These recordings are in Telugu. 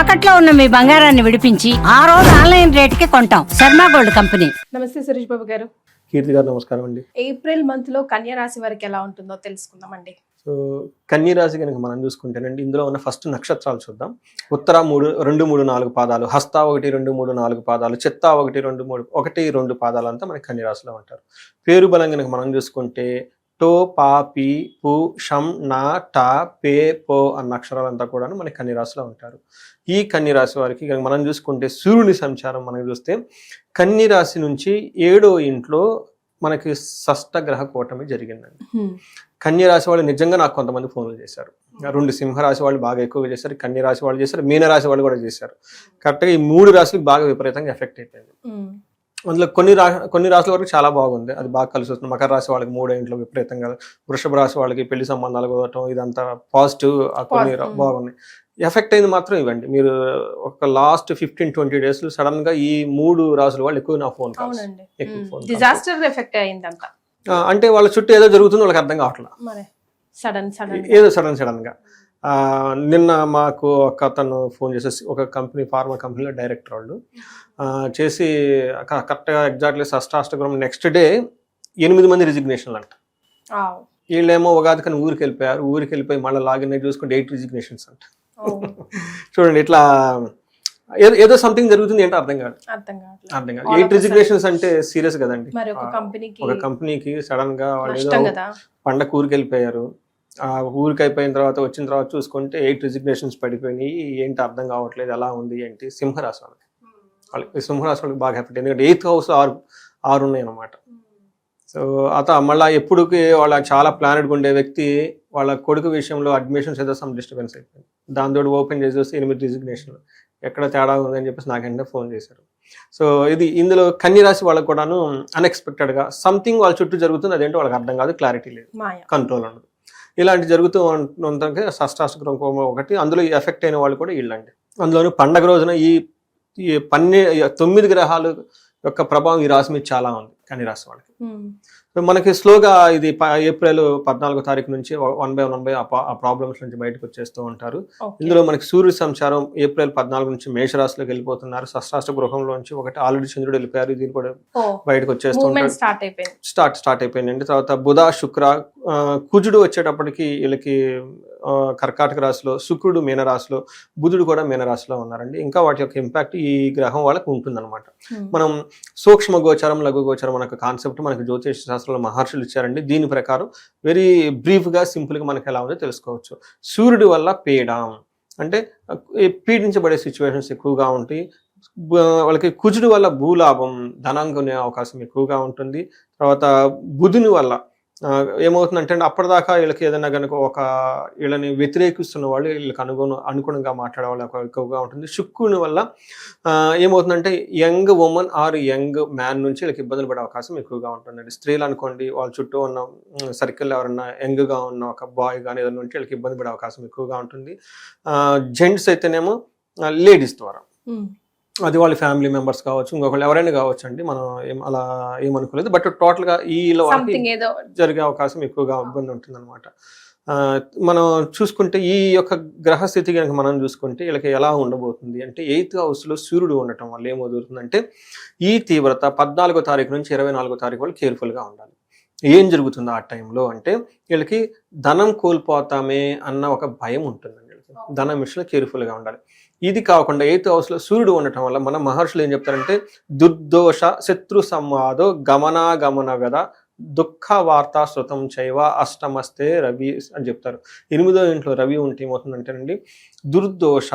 తాకట్లో ఉన్న మీ బంగారాన్ని విడిపించి ఆ రోజు ఆన్లైన్ రేటుకి కొంటాం. Sharma gold company. నమస్తే సురేష్ బాబు గారు. కీర్తి గారు నమస్కారం అండి. ఏప్రిల్ మంత్లో కన్యా రాశి వారికి ఎలా ఉంటుందో తెలుసుకుందామండి. సో కన్య రాశి కనుక మనం చూసుకుంటేనండి ఇందులో ఉన్న ఫస్ట్ నక్షత్రాలు చూద్దాం. ఉత్తర మూడు రెండు మూడు నాలుగు పాదాలు హస్త ఒకటి రెండు మూడు నాలుగు పాదాలు చెత్త ఒకటి రెండు మూడు ఒకటి రెండు పాదాలు అంతా మనకి కన్య రాశిలో ఉంటారు. పేరు బలం కనుక మనం చూసుకుంటే టో పా పి పు షం నా టా పే పో అన్న అక్షరాలంతా కూడా మనకి కన్య రాశిలో ఉంటారు. ఈ కన్య రాశి వారికి మనం చూసుకుంటే సూర్యుని సంచారం మనం చూస్తే కన్య రాశి నుంచి ఏడో ఇంట్లో మనకి షష్ట గ్రహ కూటమి జరిగిందండి. కన్య రాశి వాళ్ళు నిజంగా నాకు కొంతమంది ఫోన్లు చేశారు. రెండు సింహరాశి వాళ్ళు బాగా ఎక్కువగా చేశారు కన్య రాశి వాళ్ళు చేశారు మీన రాశి వాళ్ళు కూడా చేశారు. కరెక్ట్గా ఈ మూడు రాశులకు బాగా విపరీతంగా ఎఫెక్ట్ అయిపోయింది. అందులో కొన్ని రా కొన్ని రాశుల వరకు చాలా బాగుంది. అది బాగా కలిసి వస్తుంది. మకర రాశి వాళ్ళకి మూడో ఇంట్లో విపరీతంగా వృషభ రాశి వాళ్ళకి పెళ్ళి సంబంధాలు కుదరటం ఇదంతా పాజిటివ్ కొన్ని. బాగున్నాయి. ఎఫెక్ట్ అయింది మాత్రం ఇవ్వండి. మీరు ఒక లాస్ట్ ఫిఫ్టీన్ ట్వంటీ డేస్ సడన్గా ఈ మూడు రాసుల వాళ్ళు ఎక్కువ నా ఫోన్ కాల్స్ ఎక్కువ. డిజాస్టర్ ఎఫెక్ట్ అయిందంతా. ఆ, అంటే వాళ్ళ చుట్టూ ఏదో జరుగుతుందో వాళ్ళకి అర్థం కావట్లేదు సడన్ సడన్ ఏదో సడన్ సడన్గా. నిన్న మాకు ఒక అతను ఫోన్ చేసేసి ఒక కంపెనీ ఫార్మా కంపెనీలో డైరెక్టర్ వాళ్ళు చేసి కరెక్ట్గా ఎగ్జాక్ట్లీ షష్టాష్టగ్రం నెక్స్ట్ డే ఎనిమిది మంది రిజిగ్నేషన్లు అంట. వీళ్ళేమో ఉగాది కానీ ఊరికి వెళ్ళిపోయారు ఊరికి వెళ్ళిపోయి మళ్ళీ లాగిన్ అయ్యి చూసుకుంటే ఎయిట్ రిజిగ్నేషన్స్ అంట. చూడండి ఇట్లా ఏదో ఏదో సంథింగ్ జరుగుతుంది ఏంటో అర్థం కాదు. అర్థం కాదు. ఎయిట్ రిజిగ్నేషన్స్ అంటే సీరియస్ కదండి. ఒక కంపెనీకి సడన్గా వాళ్ళు ఏదో పండగ ఊరికి వెళ్ళిపోయారు ఊరికి అయిపోయిన తర్వాత వచ్చిన తర్వాత చూసుకుంటే ఎయిట్ రిజిగ్నేషన్స్ పడిపోయినాయి. ఏంటి అర్థం కావట్లేదు ఎలా ఉంది ఏంటి? సింహరాశి వాళ్ళకి వాళ్ళకి సింహరాశి వాళ్ళకి బాగా ఎఫెక్ట్ ఎందుకంటే ఎయిత్ హౌస్ ఆరు ఆరు ఉన్నాయి అన్నమాట సో అత మళ్ళీ ఎప్పుడుకి వాళ్ళ చాలా ప్లానెడ్గా ఉండే వ్యక్తి వాళ్ళ కొడుకు విషయంలో అడ్మిషన్స్ ఏదో సమ్ డిస్టర్బెన్స్ అయిపోయింది. దాంతో ఓపెన్ చేసి వస్తే ఎనిమిది రిజిగ్నేషన్లు. ఎక్కడ తేడా ఉందని చెప్పేసి నాకంటే ఫోన్ చేశారు. సో ఇది ఇందులో కన్య రాశి వాళ్ళకు కూడాను అన్ఎక్స్పెక్టెడ్గా సంథింగ్ వాళ్ళ చుట్టూ జరుగుతుంది. అదేంటో వాళ్ళకి అర్థం కాదు క్లారిటీ లేదు. కంట్రోల్ ఉండదు. ఇలాంటి జరుగుతూ ఉంటే షష్టాష్టగ్రం కోపం ఒకటి అందులో ఎఫెక్ట్ అయిన వాళ్ళు కూడా వీళ్ళండి. అందులోనూ పండగ రోజున ఈ ఈ పన్నె తొమ్మిది గ్రహాలు యొక్క ప్రభావం ఈ రాశి మీద చాలా ఉంది కన్ని రాశి వాళ్ళకి. సో మనకి స్లోగా ఇది ఏప్రిల్ పద్నాలుగో తారీఖు నుంచి వన్ బై వన్ బై ఆ ప్రాబ్లమ్స్ నుంచి బయటకు వచ్చేస్తూ ఉంటారు. ఇందులో మనకి సూర్య సంచారం ఏప్రిల్ పద్నాలుగు నుంచి మేషరాశిలోకి వెళ్ళిపోతున్నారు. షష్టాష్ట గృహంలోంచి ఒకటి ఆల్రెడీ చంద్రుడు వెళ్ళిపోయారు. దీని కూడా బయటకు వచ్చేస్తూ ఉంటారు. స్టార్ట్ అయిపోయింది. స్టార్ట్ స్టార్ట్ అయిపోయిందండి. తర్వాత బుధ శుక్ర కుజుడు వచ్చేటప్పటికి వీళ్ళకి కర్కాటక రాశిలో శుక్రుడు మీనరాశిలో బుధుడు కూడా మీనరాశిలో ఉన్నారండి. ఇంకా వాటి యొక్క ఇంపాక్ట్ ఈ గ్రహం వాళ్ళకి ఉంటుందన్నమాట. మనం సూక్ష్మ గోచరం లఘు గోచరం అనే కాన్సెప్ట్ మనకి జ్యోతిష శాస్త్రంలో మహర్షులు ఇచ్చారండి. దీని ప్రకారం వెరీ బ్రీఫ్గా సింపుల్గా మనకి ఎలా ఉందో తెలుసుకోవచ్చు. సూర్యుడి వల్ల పీడం. అంటే పీడించబడే సిచ్యువేషన్స్ ఎక్కువగా ఉంటాయి. వాళ్ళకి కుజుడు వల్ల భూలాభం ధనం కొనే అవకాశం ఎక్కువగా ఉంటుంది. తర్వాత బుధుని వల్ల ఏమవుతుందంటే అప్పటిదాకా వీళ్ళకి ఏదైనా కనుక ఒక వీళ్ళని వ్యతిరేకిస్తున్న వాళ్ళు వీళ్ళకి అనుగుణ అనుగుణంగా మాట్లాడే వాళ్ళు ఎక్కువగా ఉంటుంది. శుక్రుని వల్ల ఏమవుతుందంటే young women or young man నుంచి వీళ్ళకి ఇబ్బందులు పడే అవకాశం ఎక్కువగా ఉంటుందండి. స్త్రీలు అనుకోండి వాళ్ళ చుట్టూ ఉన్న సర్కిల్ ఎవరన్నా యంగ్గా ఉన్న ఒక బాయ్ కానీ ఏదైనా ఉంటే వీళ్ళకి ఇబ్బంది పడే అవకాశం ఎక్కువగా ఉంటుంది. జెంట్స్ అయితేనేమో లేడీస్ ద్వారా. అది వాళ్ళ ఫ్యామిలీ మెంబర్స్ కావచ్చు ఇంకొకళ్ళు ఎవరైనా కావచ్చు అండి మనం ఏం అలా ఏమనుకోలేదు. బట్ టోటల్గా ఈలో జరిగే అవకాశం ఎక్కువగా ఇబ్బంది ఉంటుంది అనమాట మనం చూసుకుంటే ఈ యొక్క గ్రహస్థితి కనుక మనం చూసుకుంటే వీళ్ళకి ఎలా ఉండబోతుంది అంటే ఎయిత్ హౌస్లో సూర్యుడు ఉండటం వల్ల ఏమవుతుందంటే ఈ తీవ్రత పద్నాలుగో తారీఖు నుంచి ఇరవై నాలుగో తారీఖు వాళ్ళు కేర్ఫుల్గా ఉండాలి. ఏం జరుగుతుంది ఆ టైంలో అంటే వీళ్ళకి ధనం కోల్పోతామే అన్న ఒక భయం ఉంటుందండి. వీళ్ళకి ధనం విషయంలో కేర్ఫుల్గా ఉండాలి. ఇది కాకుండా ఎయిత్ హౌస్లో సూర్యుడు ఉండటం వల్ల మన మహర్షులు ఏం చెప్తారంటే దుర్దోష శత్రు సంవాదో గమనాగమన గద దుఃఖ వార్త శృతం చైవ అష్టమస్తే రవి అని చెప్తారు. ఎనిమిదో ఇంట్లో రవి ఉంటే ఏమవుతుందంటేనండి దుర్దోష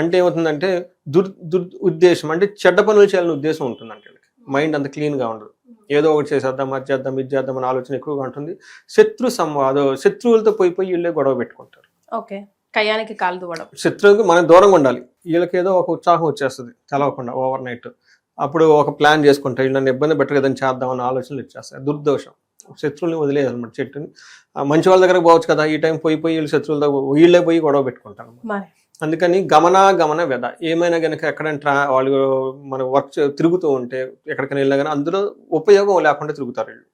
అంటే ఏమవుతుందంటే దుర్ దుర్ ఉద్దేశం అంటే చెడ్డ పనులు చేయాలని ఉద్దేశం ఉంటుందంటే మైండ్ అంత క్లీన్గా ఉండదు. ఏదో ఒకటి చేసేద్దాం అది చేద్దాం ఇది చేద్దాం అనే ఆలోచన ఎక్కువగా ఉంటుంది. శత్రు సంవాదం శత్రువులతో పోయి పోయి వీళ్ళే గొడవ పెట్టుకుంటారు. ఓకే. కయ్యానికి కాలు దువ్వడం. శత్రువుకి మనం దూరంగా ఉండాలి. వీళ్ళకి ఏదో ఒక ఉత్సాహం వచ్చేస్తుంది తెలవకుండా ఓవర్ నైట్. అప్పుడు ఒక ప్లాన్ చేసుకుంటారు వీళ్ళు నన్ను ఇబ్బంది పెట్టరు కదని చేద్దామన్న ఆలోచనలు వచ్చేస్తాయి. దుర్దోషం. శత్రువుల్ని వదిలేయాలన్నమాట చెట్టుని. ఆ మంచి వాళ్ళ దగ్గరకు పోవచ్చు కదా ఈ టైం పోయి పోయి వీళ్ళు శత్రువులతో వీళ్ళే పోయి గొడవ పెట్టుకుంటారు అందుకని గమనాగమన వ్యధ. ఏమైనా కనుక ఎక్కడైనా ట్రా వాళ్ళు మన వర్క్ తిరుగుతూ ఉంటే ఎక్కడికైనా వెళ్ళినా కానీ అందులో ఉపయోగం లేకుండా తిరుగుతారు వీళ్ళు.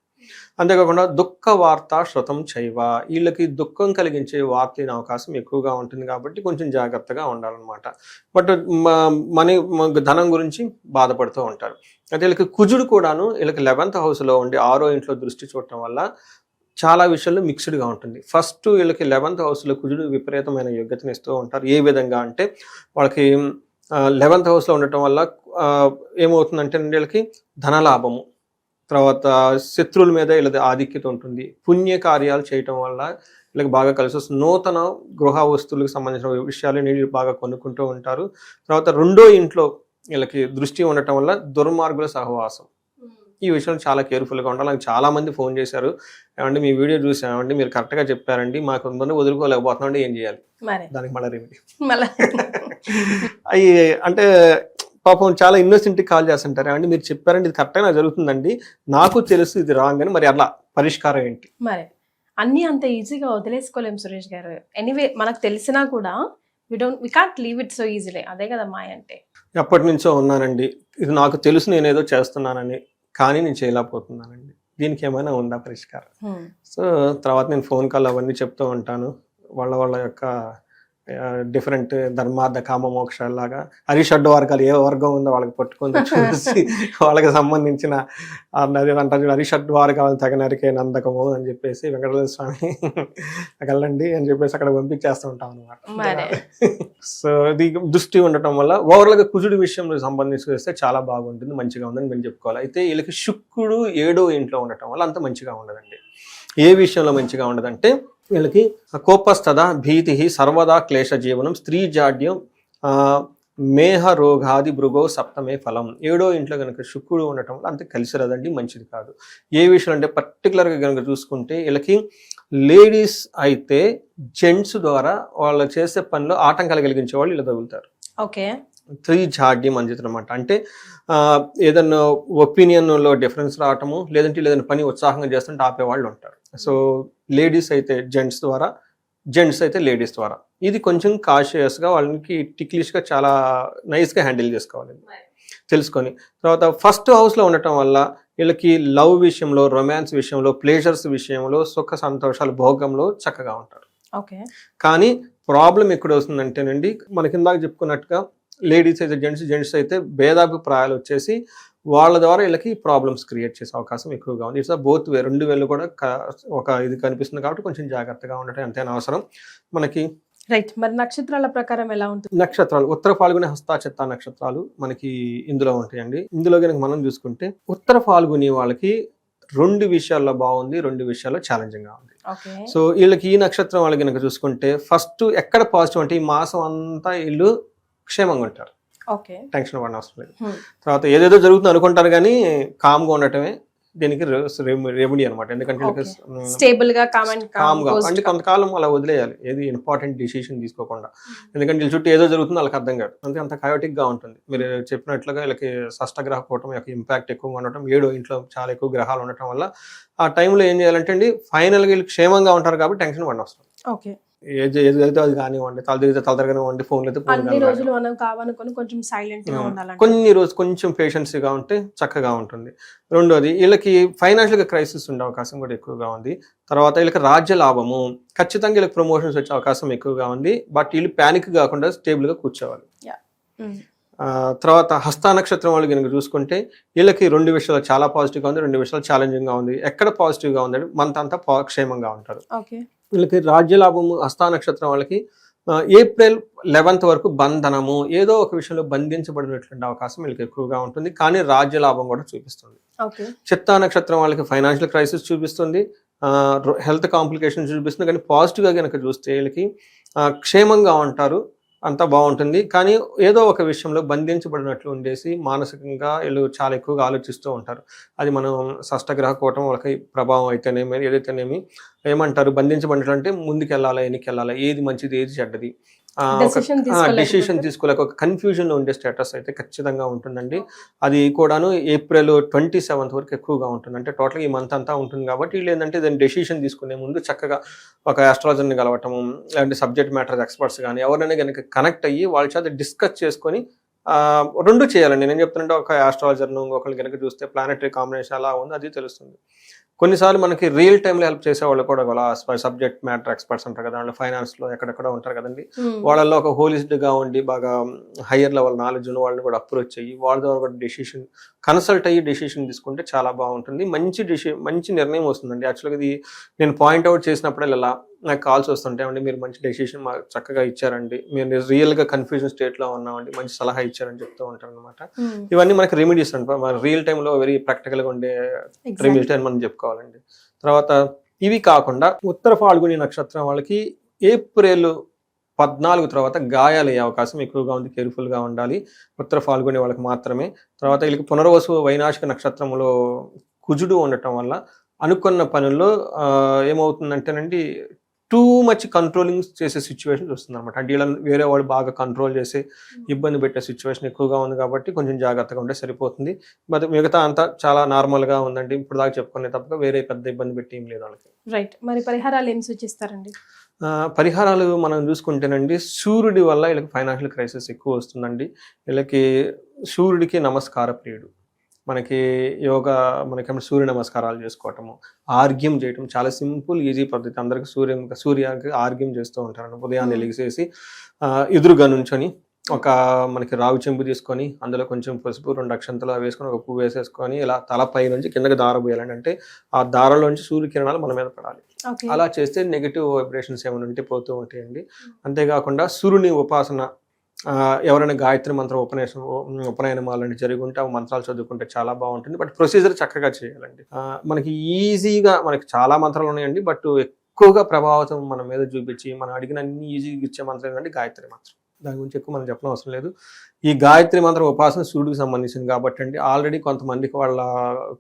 అంతేకాకుండా దుఃఖ వార్త శృతం చైవ. వీళ్ళకి దుఃఖం కలిగించే వార్త అవకాశం ఎక్కువగా ఉంటుంది కాబట్టి కొంచెం జాగ్రత్తగా ఉండాలన్నమాట. బట్ మనీ ధనం గురించి బాధపడుతూ ఉంటారు. అయితే వీళ్ళకి కుజుడు కూడాను వీళ్ళకి లెవెంత్ హౌస్లో ఉండి ఆరో ఇంట్లో దృష్టి చూడటం వల్ల చాలా విషయాల్లో మిక్స్డ్గా ఉంటుంది. ఫస్ట్ వీళ్ళకి లెవెంత్ హౌస్లో కుజుడు విపరీతమైన యోగ్యతను ఇస్తూ ఉంటారు. ఏ విధంగా అంటే వాళ్ళకి లెవెంత్ హౌస్లో ఉండటం వల్ల ఏమవుతుందంటే వీళ్ళకి ధనలాభము. తర్వాత శత్రువుల మీద వీళ్ళది ఆధిక్యత ఉంటుంది. పుణ్య కార్యాలు చేయటం వల్ల వీళ్ళకి బాగా కలిసి వస్తుంది. నూతన గృహ వస్తువులకు సంబంధించిన విషయాలు వీళ్ళు బాగా కొనుక్కుంటూ ఉంటారు. తర్వాత రెండో ఇంట్లో వీళ్ళకి దృష్టి ఉండటం వల్ల దుర్మార్గుల సహవాసం. ఈ విషయంలో చాలా కేర్ఫుల్గా ఉండాలి. నాకు చాలా మంది ఫోన్ చేశారు. ఏమంటే మీ వీడియో చూసామండి మీరు కరెక్ట్గా చెప్పారండి. మాకు ఉందని వదులుకోలేకపోతున్నాం ఏం చేయాలి? దానికి మళ్ళీ రెమెడీ మళ్ళా. అవి అంటే పాపం చాలా కి కాల్ చేస్తుంటారు. ఏమంటే మీరు చెప్పారండి ఇది కరెక్ట్గా జరుగుతుందండి. నాకు తెలుసు ఇది రాంగ్ అని. మరి అట్లా పరిష్కారం ఏంటి? మరి అన్ని అంత ఈజీగా వదిలేసుకోలేం సురేష్ గారు. ఎనీవే మనకు తెలిసినా కూడా we don't we can't leave it so easily అదే కదా మాయ అంటే. ఎప్పటి నుంచో ఉన్నానండి. ఇది నాకు తెలుసు నేను ఏదో చేస్తున్నానని కానీ నేను చేయలేకపోతున్నానండి. దీనికి ఏమైనా ఉందా పరిష్కారం. సో తర్వాత నేను ఫోన్ కాల్ అవన్నీ చెప్తూ ఉంటాను. వాళ్ళ వాళ్ళ యొక్క డిఫరెంట్ ధర్మార్థ కామ మోక్షాలాగా హరిషడ్డు వర్గాలు ఏ వర్గం ఉందో వాళ్ళకి పట్టుకొని చూసి వాళ్ళకి సంబంధించిన అంటారు హరిషడ్డు వర్గాలు తగినరికే నందకము అని చెప్పేసి వెంకటేశ్వర స్వామి వెళ్ళండి అని చెప్పేసి అక్కడ పంపించేస్తూ ఉంటాం. అనమాట సో ఇది దృష్టి ఉండటం వల్ల ఓవరాల్గా కుజుడి విషయంలో సంబంధించి చూస్తే చాలా బాగుంటుంది మంచిగా ఉందని మేము చెప్పుకోవాలి. అయితే వీళ్ళకి శుక్రుడు ఏడో ఇంట్లో ఉండటం వల్ల అంత మంచిగా ఉండదండి. ఏ విషయంలో మంచిగా ఉండదంటే వీళ్ళకి కోపస్థద భీతి సర్వదా క్లేశ జీవనం స్త్రీ జాడ్యం మేహ రోగాది భృగో సప్తమే ఫలం. ఏడో ఇంట్లో కనుక శుక్రుడు ఉండటం వల్ల అంత కలిసి రాదండి మంచిది కాదు. ఏ విషయం అంటే పర్టికులర్గా కనుక చూసుకుంటే వీళ్ళకి లేడీస్ అయితే జెంట్స్ ద్వారా వాళ్ళు చేసే పనిలో ఆటంకాలు కలిగించే వాళ్ళు ఇలా తగులుతారు. ఓకే. త్రీ జాడ్యం అని అనమాట అంటే ఏదన్నా ఒపీనియన్లో డిఫరెన్స్ రావటము లేదంటే ఏదైనా పని ఉత్సాహంగా చేస్తుంటే ఆపేవాళ్ళు ఉంటారు. సో లేడీస్ అయితే జెంట్స్ ద్వారా జెంట్స్ అయితే లేడీస్ ద్వారా. ఇది కొంచెం కాషియస్గా వాళ్ళకి టిక్లిష్గా చాలా నైస్గా హ్యాండిల్ చేసుకోవాలి. తెలుసుకొని తర్వాత ఫస్ట్ హౌస్లో ఉండటం వల్ల వీళ్ళకి లవ్ విషయంలో రొమాన్స్ విషయంలో ప్లేజర్స్ విషయంలో సుఖ సంతోషాలు భోగంలో చక్కగా ఉంటారు. ఓకే. కానీ ప్రాబ్లం ఎక్కడ వస్తుందంటేనండి మనకి ఇందాక చెప్పుకున్నట్టుగా లేడీస్ అయితే జెంట్స్ జెంట్స్ అయితే భేదాభిప్రాయాలు వచ్చేసి వాళ్ళ ద్వారా వీళ్ళకి ప్రాబ్లమ్స్ క్రియేట్ చేసే అవకాశం ఎక్కువగా ఉంది. ఇట్స్ బోత్ వే రెండు వేలు కూడా ఒక ఇది కనిపిస్తుంది కాబట్టి కొంచెం జాగ్రత్తగా ఉండటం ఎంతైనా అవసరం. మనకి రైట్ మరి నక్షత్రాల ప్రకారం ఎలా ఉంటుంది? నక్షత్రాలు ఉత్తర ఫాల్గుని హస్తాచిత్త నక్షత్రాలు మనకి ఇందులో ఉంటాయండి. ఇందులో కనుక మనం చూసుకుంటే ఉత్తర ఫాల్గుని వాళ్ళకి రెండు విషయాల్లో బాగుంది రెండు విషయాల్లో ఛాలెంజింగ్గా ఉంది. సో వీళ్ళకి ఈ నక్షత్రం వాళ్ళకి కనుక చూసుకుంటే ఫస్ట్ ఎక్కడ పాజిటివ్ అంటే ఈ మాసం అంతా వీళ్ళు క్షేమంగా ఉంటారు. టెన్షన్ పడిన అవసరం లేదు. తర్వాత ఏదేదో జరుగుతుంది అనుకుంటారు కానీ కామ్గా ఉండటమే దీనికి రెమెడీ అనమాట ఎందుకంటే. స్టేబుల్గా కామ్గా. అంటే కొంతకాలం అలా వదిలేయాలి. ఏది ఇంపార్టెంట్ డిసిషన్ తీసుకోకుండా. ఎందుకంటే వీళ్ళ చుట్టూ ఏదో జరుగుతుందో వాళ్ళకి అర్థం కాదు. అందుకే అంత chaotic గా ఉంటుంది. మీరు చెప్పినట్లుగా వీళ్ళకి షష్టగ్రహ కూటం యొక్క ఇంపాక్ట్ ఎక్కువగా ఉండటం ఏడో ఇంట్లో చాలా ఎక్కువ గ్రహాలు ఉండటం వల్ల ఆ టైంలో ఏం చేయాలంటే అండి ఫైనల్గా వీళ్ళు క్షేమంగా ఉంటారు కాబట్టి టెన్షన్ పడిన అవసరం ఓకే. ఏది ఏది జరిగితే అది కానివ్వండి తల తిరిగితే తల తిరగనివ్వండి ఫోన్లు అయితే అన్ని కానివ్వండి. రోజులు మనం కావనుకొని కొంచెం సైలెంట్గా కొన్ని రోజు కొంచెం పేషెన్సీగా ఉంటే చక్కగా ఉంటుంది. రెండోది వీళ్ళకి ఫైనాన్షియల్గా క్రైసిస్ ఉండే అవకాశం కూడా ఎక్కువగా ఉంది. తర్వాత వీళ్ళకి రాజ్య లాభము ఖచ్చితంగా వీళ్ళకి ప్రమోషన్స్ వచ్చే అవకాశం ఎక్కువగా ఉంది. బట్ వీళ్ళు ప్యానిక్ కాకుండా స్టేబుల్గా కూర్చోవాలి. Hmm. ఆ, తర్వాత హస్త నక్షత్రం వాళ్ళు కనుక చూసుకుంటే వీళ్ళకి రెండు విషయాలు చాలా పాజిటివ్గా ఉంది రెండు విషయాలు ఛాలెంజింగ్గా ఉంది. ఎక్కడ పాజిటివ్గా ఉంది మంత్ అంతా క్షేమంగా ఉంటారు. ఓకే వీళ్ళకి రాజ్యలాభము హస్తా నక్షత్రం వాళ్ళకి ఏప్రిల్ లెవెన్త్ వరకు బంధనము ఏదో ఒక విషయంలో బంధించబడినటువంటి అవకాశం వీళ్ళకి ఎక్కువగా ఉంటుంది. కానీ రాజ్యలాభం కూడా చూపిస్తుంది. చిత్తా నక్షత్రం వాళ్ళకి ఫైనాన్షియల్ క్రైసిస్ చూపిస్తుంది. హెల్త్ కాంప్లికేషన్ చూపిస్తుంది. కానీ పాజిటివ్గా కనుక చూస్తే వీళ్ళకి క్షేమంగా ఉంటారు. అంతా బాగుంటుంది. కానీ ఏదో ఒక విషయంలో బంధించబడినట్లు ఉండేసి మానసికంగా వీళ్ళు చాలా ఎక్కువగా ఆలోచిస్తూ ఉంటారు. అది మనం షష్టగ్రహ కూటం వాళ్ళకి ప్రభావం అయితేనేమి ఏదైతేనేమి ఏమంటారు? బంధించబడినట్లు అంటే ముందుకెళ్ళాలా వెనక్కి వెళ్ళాలా ఏది మంచిది ఏది చెడ్డది? డెసిషన్ తీసుకోలేక ఒక కన్ఫ్యూజన్లో ఉండే స్టేటస్ అయితే ఖచ్చితంగా ఉంటుందండి. అది కూడాను ఏప్రిల్ ట్వంటీ సెవెంత్ వరకు ఎక్కువగా ఉంటుంది. అంటే టోటల్ ఈ మంత్ అంతా ఉంటుంది కాబట్టి వీళ్ళు ఏంటంటే దాని డెసిషన్ తీసుకునే ముందు చక్కగా ఒక ఆస్ట్రాలజర్ని కలవటము లేదంటే సబ్జెక్ట్ మ్యాటర్ ఎక్స్పర్ట్స్ కానీ ఎవరైనా కనుక కనెక్ట్ అయ్యి వాళ్ళ చేత డిస్కస్ చేసుకొని ఆ, రెండు చేయాలండి. నేను చెప్తుంటే ఒక ఆస్ట్రాలజర్ను ఇంకొకరు కనుక చూస్తే ప్లానెటరీ కాంబినేషన్ అలా ఉంది అది తెలుస్తుంది. కొన్నిసార్లు మనకి రియల్ టైంలో హెల్ప్ చేసే వాళ్ళు కూడా సబ్జెక్ట్ మ్యాటర్ ఎక్స్పర్ట్స్ ఉంటారు కదా వాళ్ళు finance లో ఎక్కడెక్కడ ఉంటారు కదండి. Hmm. వాళ్ళల్లో ఒక holistic గా ఉండి బాగా హయ్యర్ లెవెల్ నాలెడ్జ్ ఉన్న వాళ్ళని కూడా అప్రోచ్ అయ్యి వాళ్ళ ద్వారా కూడా డెసిషన్ కన్సల్ట్ అయ్యి డెసిషన్ తీసుకుంటే చాలా బాగుంటుంది. మంచి డెసి మంచి నిర్ణయం వస్తుందండి. యాక్చువల్గా ఇది నేను పాయింట్ అవుట్ చేసినప్పుడల్లా ఇలా నాకు కాల్స్ వస్తుంటాయి. అండి మీరు మంచి డెసిషన్ మాకు చక్కగా ఇచ్చారండి. మేము రియల్గా కన్ఫ్యూజన్ స్టేట్లో ఉన్నామండి. మంచి సలహా ఇచ్చారని చెప్తూ ఉంటారు అనమాట Hmm. ఇవన్నీ మనకి రెమెడీస్ అంట మన రియల్ టైంలో వెరీ ప్రాక్టికల్గా ఉండే. రెమెడీస్ అని మనం చెప్పుకోవాలండి. తర్వాత ఇవి కాకుండా ఉత్తర ఫాల్గుని నక్షత్రం వాళ్ళకి ఏప్రిల్ పద్నాలుగు తర్వాత గాయాలు అయ్యే అవకాశం ఎక్కువగా ఉంది. కేర్ఫుల్గా ఉండాలి. ఉత్తర ఫాల్గుని వాళ్ళకి మాత్రమే. తర్వాత వీళ్ళకి పునర్వసు వైనాశిక నక్షత్రంలో కుజుడు ఉండటం వల్ల అనుకున్న పనుల్లో ఏమవుతుందంటేనండి టూ మచ్ కంట్రోలింగ్ చేసే సిచ్యువేషన్ వస్తుంది అనమాట అంటే వీళ్ళని వేరే వాళ్ళు బాగా కంట్రోల్ చేసి ఇబ్బంది పెట్టే సిచ్యువేషన్ ఎక్కువగా ఉంది కాబట్టి కొంచెం జాగ్రత్తగా ఉంటే సరిపోతుంది. మరి మిగతా అంతా చాలా నార్మల్గా ఉందండి ఇప్పుడు దాకా చెప్పుకునే తప్ప వేరే పెద్ద ఇబ్బంది పెట్టి ఏం లేదు వాళ్ళకి. రైట్ మరి పరిహారాలు ఏం సూచిస్తారండి? పరిహారాలు మనం చూసుకుంటేనండి సూర్యుడి వల్ల వీళ్ళకి ఫైనాన్షియల్ క్రైసిస్ ఎక్కువ వస్తుందండి. వీళ్ళకి సూర్యుడికి నమస్కార ప్రియుడు మనకి యోగా మనకి సూర్య నమస్కారాలు చేసుకోవటము ఆర్గ్యం చేయటం చాలా సింపుల్ ఈజీ పద్ధతి. అందరికి సూర్య సూర్యానికి ఆర్గ్యం చేస్తూ ఉంటారు ఉదయాన్నే Hmm. లెగిసేసి ఎదురుగా నుంచొని ఒక మనకి రావి చెంబు తీసుకొని అందులో కొంచెం పసుపు రెండు అక్షంతలు వేసుకొని ఒక పువ్వు వేసేసుకొని ఇలా తలపై నుంచి కిందకి దార పోయాలండి అంటే ఆ దారంలోంచి సూర్యకిరణాలు మన మీద పడాలి. అలా చేస్తే నెగిటివ్ వైబ్రేషన్స్ ఏమైనా ఉంటే పోతూ ఉంటాయండి. అంతేకాకుండా సూర్యుని ఉపాసన ఎవరైనా గాయత్రి మంత్రం ఉపనయనం ఉపనయనం అలాంటి జరిగి ఉంటే ఆ మంత్రాలు చదువుకుంటే చాలా బాగుంటుంది. బట్ ప్రొసీజర్ చక్కగా చేయాలండి. మనకి ఈజీగా మనకి చాలా మంత్రాలు ఉన్నాయండి. బట్ ఎక్కువగా ప్రభావితం మన మీద చూపించి మనం అడిగిన అన్ని ఈజీగా ఇచ్చే మంత్రం ఏంటంటే గాయత్రి మంత్రం. దాని గురించి ఎక్కువ మనం చెప్పడం అవసరం లేదు. ఈ గాయత్రి మంత్రం ఉపాసన సూర్యుడికి సంబంధించింది కాబట్టి అండి ఆల్రెడీ కొంతమందికి వాళ్ళ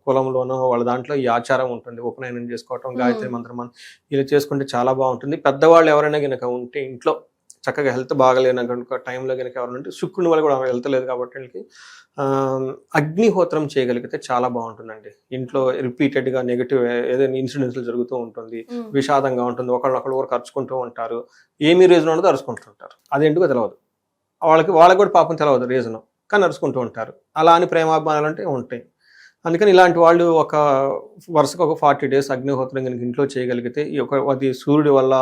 కులంలోనో వాళ్ళ దాంట్లో ఈ ఆచారం ఉంటుంది. ఉపనయనం చేసుకోవటం గాయత్రి. మంత్రం ఇలా చేసుకుంటే చాలా బాగుంటుంది. పెద్దవాళ్ళు ఎవరైనా కనుక ఉంటే ఇంట్లో చక్కగా హెల్త్ బాగలేన కనుక టైంలో కనుక ఎవరైనా ఉంటే శుక్రుని వల్ల కూడా హెల్త్ లేదు కాబట్టి వీళ్ళకి అగ్నిహోత్రం చేయగలిగితే చాలా బాగుంటుందండి. ఇంట్లో రిపీటెడ్గా నెగిటివ్ ఏదైనా ఇన్సిడెంట్స్ జరుగుతూ ఉంటుంది. విషాదంగా ఉంటుంది ఒకళ్ళొకళ్ళు ఊరు ఖర్చుకుంటూ ఉంటారు ఏమీ రీజన్ ఉండదు అరుచుకుంటుంటారు. అదేంటికో తెలియదు వాళ్ళకి వాళ్ళకి కూడా పాపం తెలియదు రీజన్ కానీ అరుచుకుంటూ ఉంటారు. అలా అని ప్రేమాభిమానాలు అంటే ఉంటాయి. అందుకని ఇలాంటి వాళ్ళు ఒక వరుసకు ఒక ఫార్టీ డేస్ అగ్నిహోత్రం కనుక ఇంట్లో చేయగలిగితే ఈ ఒక అది సూర్యుడి వల్ల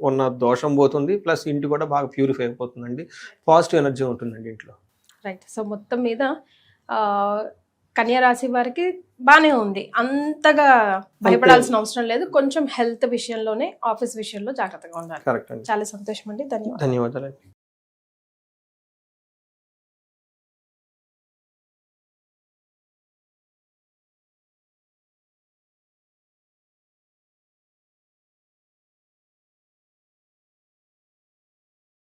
ఉన్న దోషం పోతుంది ప్లస్ ఇంటి కూడా బాగా ప్యూరిఫై అయిపోతుందండి. పాజిటివ్ ఎనర్జీ ఉంటుందండి ఇంట్లో. రైట్ సో మొత్తం మీద ఆ, కన్యా రాశి వారికి బానే ఉంది. అంతగా భయపడాల్సిన అవసరం లేదు. కొంచెం హెల్త్ విషయంలోనే ఆఫీస్ విషయంలో జాగ్రత్తగా ఉండాలి. చాలా సంతోషం అండి ధన్యవాదాలు. ధన్యవాదాలు